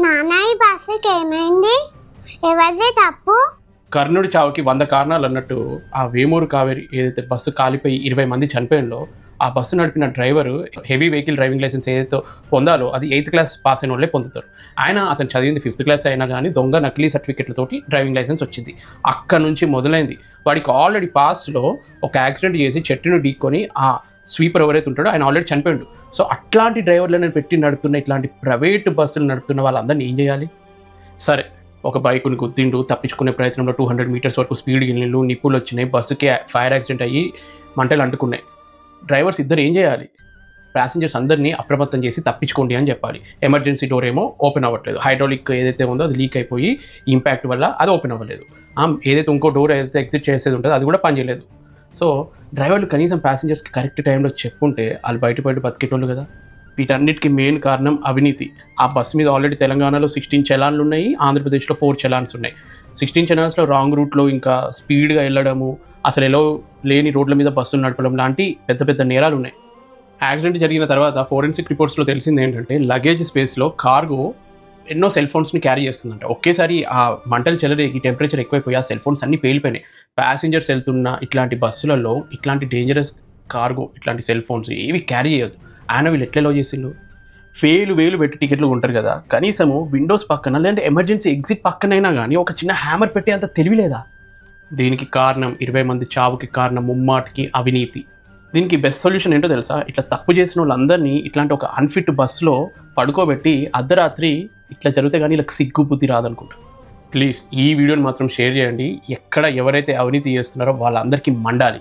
నాన్న ఈ బస్సుకి ఏమైంది? ఎవరిది తప్పు? కర్ణుడి చావుకి వంద కారణాలు అన్నట్టు ఆ వేమూరు కావేరి ఏదైతే బస్సు కాలిపోయి ఇరవై మంది చనిపోయిందో ఆ బస్సు నడిపిన driver heavy vehicle driving licence ఏదైతే పొందాలో అది ఎయిత్ క్లాస్ పాస్ అయిన వాళ్ళే పొందుతారు. ఆయన అతను చదివింది ఫిఫ్త్ క్లాస్ అయినా కానీ దొంగ నకిలీ సర్టిఫికెట్లతోటి డ్రైవింగ్ లైసెన్స్ వచ్చింది. అక్కడ నుంచి మొదలైంది. వాడికి ఆల్రెడీ పాస్ట్లో ఒక యాక్సిడెంట్ చేసి చెట్టును ఢీక్కొని ఆ స్వీపర్ ఎవరైతే ఉంటాడో ఆయన ఆల్రెడీ చనిపోయాడు. సో అట్లాంటి డ్రైవర్లను పెట్టి నడుపుతున్న ఇట్లాంటి ప్రైవేట్ బస్సులు నడుపుతున్న వాళ్ళందరినీ ఏం చేయాలి? సరే ఒక బైకుని గుద్దిండు తప్పించుకునే ప్రయత్నంలో టూ హండ్రెడ్ మీటర్స్ వరకు స్పీడ్ వెళ్ళిండు నిప్పులు వచ్చినాయి బస్సుకి ఫైర్ యాక్సిడెంట్ అయ్యి మంటలు అంటుకున్నాయి. డ్రైవర్స్ ఇద్దరు ఏం చేయాలి? ప్యాసింజర్స్ అందరినీ అప్రమత్తం చేసి తప్పించుకోండి అని చెప్పాలి. ఎమర్జెన్సీ డోర్ ఏమో ఓపెన్ అవ్వట్లేదు. హైడ్రాలిక్ ఏదైతే ఉందో అది లీక్ అయిపోయి ఇంపాక్ట్ వల్ల అది ఓపెన్ అవ్వలేదు. ఏదైతే ఇంకో డోర్ ఏదైతే ఎగ్జిట్ చేసేది ఉంటుందో అది కూడా పనిచేయలేదు. సో డ్రైవర్లు కనీసం ప్యాసింజర్స్కి కరెక్ట్ టైంలో చెప్పుంటే వాళ్ళు బయట బయట బతికేటోళ్ళు కదా. వీటన్నిటికీ మెయిన్ కారణం అవినీతి. ఆ బస్సు మీద ఆల్రెడీ తెలంగాణలో సిక్స్టీన్ చలాన్లు ఉన్నాయి ఆంధ్రప్రదేశ్లో ఫోర్ చలాన్స్ ఉన్నాయి. సిక్స్టీన్ చలాన్స్లో రాంగ్ రూట్లో ఇంకా స్పీడ్గా వెళ్ళడము అసలు ఎలా లేని రోడ్ల మీద బస్సులు నడపడం లాంటి పెద్ద పెద్ద నేరాలు ఉన్నాయి. యాక్సిడెంట్ జరిగిన తర్వాత ఫోరెన్సిక్ రిపోర్ట్స్లో తెలిసింది ఏంటంటే లగేజ్ స్పేస్లో కార్గో ఎన్నో సెల్ ఫోన్స్ని క్యారీ చేస్తుందంట. ఒకేసారి ఆ మంటలు చెలరేగి టెంపరేచర్ ఎక్కువైపోయి ఆ సెల్ ఫోన్స్ అన్నీ పేలిపోయినాయి. ప్యాసింజర్స్ వెళ్తున్న ఇట్లాంటి బస్సులలో ఇట్లాంటి డేంజరస్ కార్గో ఇట్లాంటి సెల్ ఫోన్స్ ఏవి క్యారీ చేయొద్దు. ఆయన వీళ్ళు ఎట్లా చేసిండు వేలు వేలు పెట్టి టికెట్లు ఉంటారు కదా. కనీసము విండోస్ పక్కన లేదంటే ఎమర్జెన్సీ ఎగ్జిట్ పక్కనైనా కానీ ఒక చిన్న హ్యామర్ పెట్టే అంత తెలివిలేదా దీనికి కారణం ఇరవై మంది చావుకి కారణం ముమ్మాటికి అవినీతి. దీనికి బెస్ట్ సొల్యూషన్ ఏంటో తెలుసా? ఇట్లా తప్పు చేసిన వాళ్ళందరినీ ఇట్లాంటి ఒక అన్ఫిట్ బస్సులో పడుకోబెట్టి అర్ధరాత్రి ఇట్లా జరిగితే కానీ ఇలా సిగ్గు బుద్ధి రాదనుకుంటా. ప్లీజ్ ఈ వీడియోని మాత్రం షేర్ చేయండి. ఎక్కడ ఎవరైతే అవినీతి చేస్తున్నారో వాళ్ళందరికీ మండాలి.